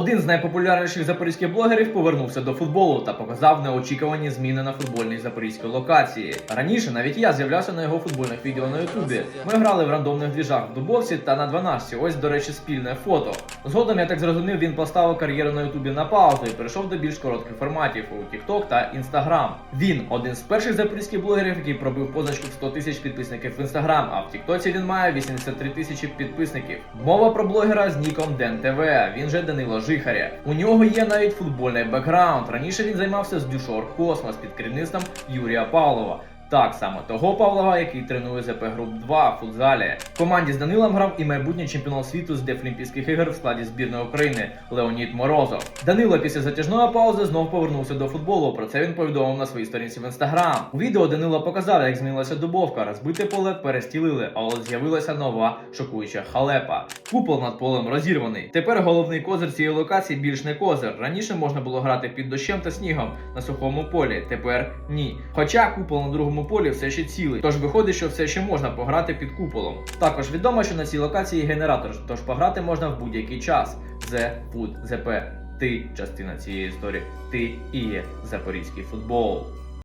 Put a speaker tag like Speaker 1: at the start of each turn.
Speaker 1: Один з найпопулярніших запорізьких блогерів повернувся до футболу та показав неочікувані зміни на футбольній запорізькій локації. Раніше навіть я з'являвся на його футбольних відео на Ютубі. Ми грали в рандомних двіжах в Дубовці та на 12. Ось, до речі, спільне фото. Згодом я так зрозумів, він поставив кар'єру на Ютубі на паузу і перейшов до більш коротких форматів у TikTok та Instagram. Він один з перших запорізьких блогерів, який пробив позначку в 100 тисяч підписників в Instagram, а в TikTok він має 83 тисячі підписників. Мова про блогера з ніком Ден ТВ. Він же Данило Жихаря. У нього є навіть футбольний бекграунд. Раніше він займався з Дюшор Космос під керівництвом Юрія Павлова. Так само того Павлова, який тренує ЗП Груп 2 в футзалі. В команді з Данилом грав і майбутній чемпіон світу з Дефлімпійських ігор в складі збірної України Леонід Морозов. Данило після затяжної паузи знов повернувся до футболу. Про це він повідомив на своїй сторінці в інстаграм. У відео Данило показав, як змінилася дубовка. Розбите поле перестілили, а от з'явилася нова шокуюча халепа. Купол над полем розірваний. Тепер головний козир цієї локації більш не козир. Раніше можна було грати під дощем та снігом на сухому полі. Тепер ні. Хоча купол на другому полі все ще цілий, тож виходить, що все ще можна пограти під куполом. Також відомо, що на цій локації генератор, тож пограти можна в будь-який час. The Food ZP. Ти частина цієї історії. Ти і є запорізький футбол.